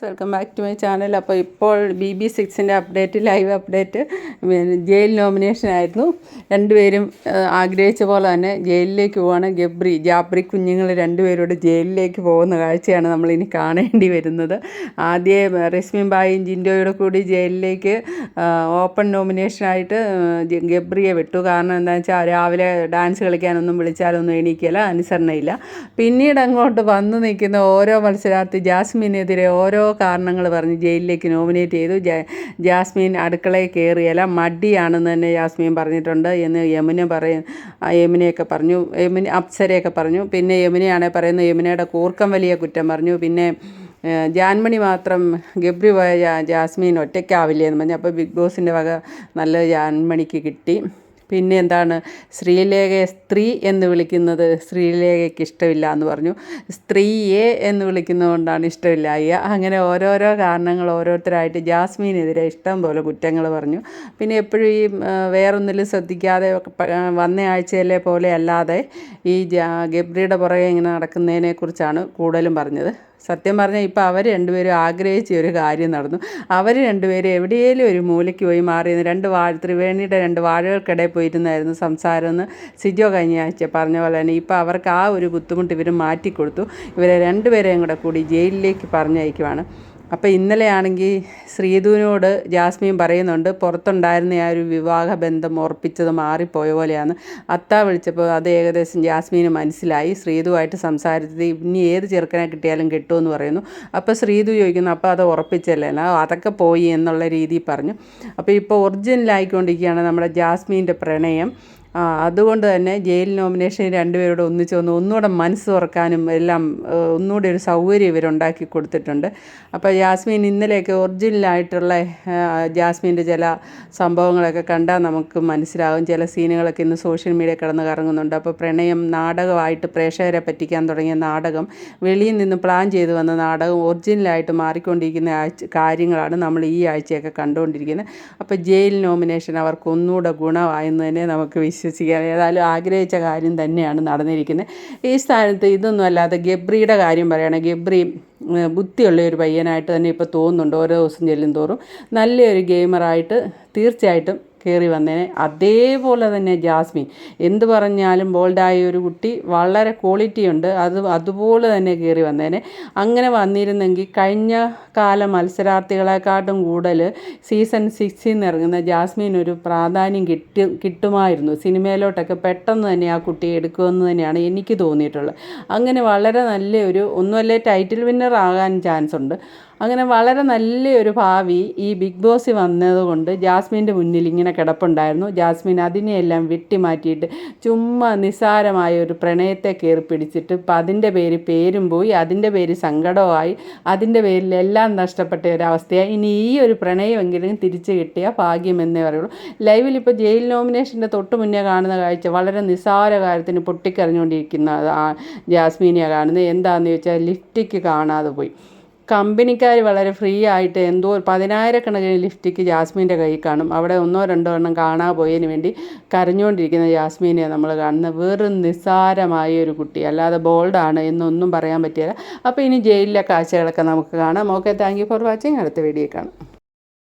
Welcome back to my channel. അപ്പോൾ ഇപ്പോൾ B B സിക്സിന്റെ update live update jail nomination ആയിരുന്നു. രണ്ടുപേരും ആഗ്രഹിച്ച പോലെ തന്നെ ജയിലിലേക്ക് പോവാണ്. ഗബ്രി ജാബ്രി കുഞ്ഞുങ്ങൾ രണ്ടുപേരോട് ജയിലിലേക്ക് പോകുന്ന കാഴ്ചയാണ് നമ്മൾ ഇനി കാണേണ്ടി വരുന്നത്. ആദ്യം റസ്മിൻ ബായും ജിൻഡോയുടെ കൂടി ജയിലിലേക്ക് ഓപ്പൺ നോമിനേഷനായിട്ട് ഗബ്രിയെ വിട്ടു. കാരണം എന്താണെന്ന് വെച്ചാൽ രാവിലെ ഡാൻസ് കളിക്കാനൊന്നും വിളിച്ചാലൊന്നും എണീക്കില്ല അനുസരണയില്ല. പിന്നീട് അങ്ങോട്ട് വന്നു നിൽക്കുന്ന ഓരോ മത്സരാർത്ഥി ജാസ്മിനെതിരെ ഓരോ കാരണങ്ങൾ പറഞ്ഞ് ജയിലിലേക്ക് നോമിനേറ്റ് ചെയ്തു. ജാസ്മിൻ അടുക്കളയിൽ കയറിയല്ല മടിയാണെന്ന് തന്നെ ജാസ്മിൻ പറഞ്ഞിട്ടുണ്ട് എന്ന് യമുന പറയും യമുനയൊക്കെ പറഞ്ഞു. യമുന അപ്സരയൊക്കെ പറഞ്ഞു. പിന്നെ യമുനയാണെങ്കിൽ പറയുന്നത് യമുനയുടെ കൂർക്കം വലിയ കുറ്റം പറഞ്ഞു. പിന്നെ ജാൻമണി മാത്രം ഗബ്രി പോയ ജാസ്മിൻ ഒറ്റയ്ക്കാവില്ലേ എന്ന് പറഞ്ഞു. അപ്പോൾ ബിഗ് ബോസിന്റെ വക നല്ല ജാൻമണിക്ക് കിട്ടി. പിന്നെ എന്താണ് ശ്രീലേഖയെ സ്ത്രീ എന്ന് വിളിക്കുന്നത് ശ്രീലേഖയ്ക്ക് ഇഷ്ടമില്ല എന്ന് പറഞ്ഞു. സ്ത്രീയെ എന്ന് വിളിക്കുന്നതുകൊണ്ടാണ് ഇഷ്ടമില്ലായ അങ്ങനെ ഓരോരോ കാരണങ്ങൾ ഓരോരുത്തരായിട്ട് ജാസ്മീനെതിരെ ഇഷ്ടം പോലെ കുറ്റങ്ങൾ പറഞ്ഞു. പിന്നെ എപ്പോഴും ഈ വേറൊന്നിലും ശ്രദ്ധിക്കാതെ വന്ന ആഴ്ചയിലെ പോലെ അല്ലാതെ ഈ ഗബ്രിയുടെ പുറകെ ഇങ്ങനെ നടക്കുന്നതിനെക്കുറിച്ചാണ് കൂടുതലും പറഞ്ഞത്. സത്യം പറഞ്ഞാൽ ഇപ്പോൾ അവർ രണ്ടുപേരും ആഗ്രഹിച്ച ഒരു കാര്യം നടന്നു. അവർ രണ്ടുപേരും എവിടെയെങ്കിലും ഒരു മൂലയ്ക്ക് പോയി മാറിയിരുന്നു രണ്ട് വാഴ ത്രിവേണിയുടെ രണ്ട് വാഴകൾക്കിടയിൽ പോയിരുന്നായിരുന്നു സംസാരം എന്ന് സിജോ കഴിഞ്ഞ ആഴ്ച പറഞ്ഞ പോലെ തന്നെ. ഇപ്പോൾ അവർക്ക് ആ ഒരു ബുദ്ധിമുട്ട് ഇവർ മാറ്റിക്കൊടുത്തു. ഇവരെ രണ്ടുപേരെയും കൂടെ കൂടി ജയിലിലേക്ക് പറഞ്ഞയക്കുവാണ്. അപ്പോൾ ഇന്നലെയാണെങ്കിൽ ശ്രീധുവിനോട് ജാസ്മിൻ പറയുന്നുണ്ട് പുറത്തുണ്ടായിരുന്ന ആ ഒരു വിവാഹ ബന്ധം ഉറപ്പിച്ചത് മാറിപ്പോയ പോലെയാണ്. അത്ത വിളിച്ചപ്പോൾ അത് ഏകദേശം ജാസ്മിന് മനസ്സിലായി ശ്രീധുവായിട്ട് സംസാരിച്ചത് ഇനി ഏത് ചെറുക്കനെ കിട്ടിയാലും കിട്ടുമെന്ന് പറയുന്നു. അപ്പോൾ ശ്രീധു ചോദിക്കുന്നു അപ്പോൾ അത് ഉറപ്പിച്ചല്ലേ? അതൊക്കെ പോയി എന്നുള്ള രീതിയിൽ പറഞ്ഞു. അപ്പോൾ ഇപ്പോൾ ഒറിജിനലായിക്കൊണ്ടിരിക്കുകയാണ് നമ്മുടെ ജാസ്മീന്റെ പ്രണയം. അതുകൊണ്ട് തന്നെ ജയിൽ നോമിനേഷൻ രണ്ടുപേരോട് ഒന്നിച്ച് വന്ന് ഒന്നുകൂടെ മനസ്സ് തുറക്കാനും എല്ലാം ഒന്നുകൂടെ ഒരു സൗകര്യം ഇവരുണ്ടാക്കി കൊടുത്തിട്ടുണ്ട്. അപ്പോൾ ജാസ്മിൻ ഇന്നലെയൊക്കെ ഒറിജിനലായിട്ടുള്ള ജാസ്മിന്റെ ചില സംഭവങ്ങളൊക്കെ കണ്ടാൽ നമുക്ക് മനസ്സിലാകും. ചില സീനുകളൊക്കെ ഇന്ന് സോഷ്യൽ മീഡിയ കിടന്ന് കറങ്ങുന്നുണ്ട്. അപ്പോൾ പ്രണയം നാടകമായിട്ട് പ്രേക്ഷകരെ പറ്റിക്കാൻ തുടങ്ങിയ നാടകം വെളിയിൽ നിന്ന് പ്ലാൻ ചെയ്ത് വന്ന നാടകം ഒറിജിനലായിട്ട് മാറിക്കൊണ്ടിരിക്കുന്ന കാര്യങ്ങളാണ് നമ്മൾ ഈ ആഴ്ചയൊക്കെ കണ്ടുകൊണ്ടിരിക്കുന്നത്. അപ്പോൾ ജയിൽ നോമിനേഷൻ അവർക്ക് ഒന്നുകൂടെ ഗുണമായെന്ന് തന്നെ നമുക്ക് വിശ്വസിക്കാം ഏതായാലും ആഗ്രഹിച്ച കാര്യം തന്നെയാണ് നടന്നിരിക്കുന്നത്. ഈ സ്ഥാനത്ത് ഇതൊന്നും അല്ലാതെ ഗബ്രിയുടെ കാര്യം പറയുകയാണെങ്കിൽ ഗബ്രി ബുദ്ധിയുള്ള ഒരു പയ്യനായിട്ട് തന്നെ ഇപ്പോൾ തോന്നുന്നുണ്ട് ഓരോ ദിവസം ചെല്ലും തോറും നല്ലൊരു ഗെയിമറായിട്ട് തീർച്ചയായിട്ടും കയറി വന്നേനെ. അതേപോലെ തന്നെ ജാസ്മിൻ. എന്ത് പറഞ്ഞാലും ബോൾഡായ ഒരു കുട്ടി വളരെ ക്വാളിറ്റി ഉണ്ട്. അത് അതുപോലെ തന്നെ കയറി വന്നേനെ. അങ്ങനെ വന്നിരുന്നെങ്കിൽ കഴിഞ്ഞ കാല മത്സരാർത്ഥികളെക്കാട്ടും കൂടുതൽ സീസൺ സിക്സിൽ നിന്ന് ഇറങ്ങുന്ന ജാസ്മിൻ ഒരു പ്രാധാന്യം കിട്ടി കിട്ടുമായിരുന്നു. സിനിമയിലോട്ടൊക്കെ പെട്ടെന്ന് തന്നെ ആ കുട്ടിയെ എടുക്കുമെന്ന് തന്നെയാണ് എനിക്ക് തോന്നിയിട്ടുള്ളത്. അങ്ങനെ വളരെ നല്ലൊരു ഒന്നുമല്ലേ ടൈറ്റിൽ വിന്നർ ആകാൻ ചാൻസ് ഉണ്ട്. അങ്ങനെ വളരെ നല്ലൊരു ഭാവി ഈ ബിഗ് ബോസ് വന്നതുകൊണ്ട് ജാസ്മിന്റെ മുന്നിൽ ഇങ്ങനെ കിടപ്പുണ്ടായിരുന്നു. ജാസ്മിൻ അതിനെയെല്ലാം വെട്ടിമാറ്റിയിട്ട് ചുമ്മാ നിസാരമായ ഒരു പ്രണയത്തെ കയറി പിടിച്ചിട്ട് ഇപ്പം അതിന്റെ പേര് പേരും പോയി അതിന്റെ പേര് സങ്കടമായി അതിന്റെ പേരിൽ എല്ലാം നഷ്ടപ്പെട്ട ഒരവസ്ഥയാണ് ഇനി ഈ ഒരു പ്രണയമെങ്കിലും തിരിച്ചു കിട്ടിയ ഭാഗ്യമെന്നേ പറയുള്ളൂ. ലൈവിൽ ഇപ്പോൾ ജയിൽ നോമിനേഷന്റെ തൊട്ട് മുന്നേ കാണുന്ന കാഴ്ച വളരെ നിസാര കാര്യത്തിന് പൊട്ടിക്കറിഞ്ഞുകൊണ്ടിരിക്കുന്ന ജാസ്മീനെയാണ് കാണുന്നത്. എന്താണെന്ന് ചോദിച്ചാൽ ലിഫ്റ്റിക്ക് കാണാതെ പോയി. കമ്പനിക്കാർ വളരെ ഫ്രീ ആയിട്ട് എന്തോ പതിനായിരക്കണക്കിന് ലിഫ്റ്റിക്ക് ജാസ്മീന്റെ കൈ കാണും. അവിടെ ഒന്നോ രണ്ടോ എണ്ണം കാണാൻ പോയതിന് വേണ്ടി കരഞ്ഞുകൊണ്ടിരിക്കുന്ന ജാസ്മീനെ നമ്മൾ കാണുന്നത് വെറും നിസ്സാരമായ ഒരു കുട്ടി. അല്ലാതെ ബോൾഡാണ് എന്നൊന്നും പറയാൻ പറ്റില്ല. അപ്പോൾ ഇനി ജയിലിലെ കാഴ്ചകളൊക്കെ നമുക്ക് കാണാം. Okay thank you for watching അടുത്ത വീഡിയോ കാണാം.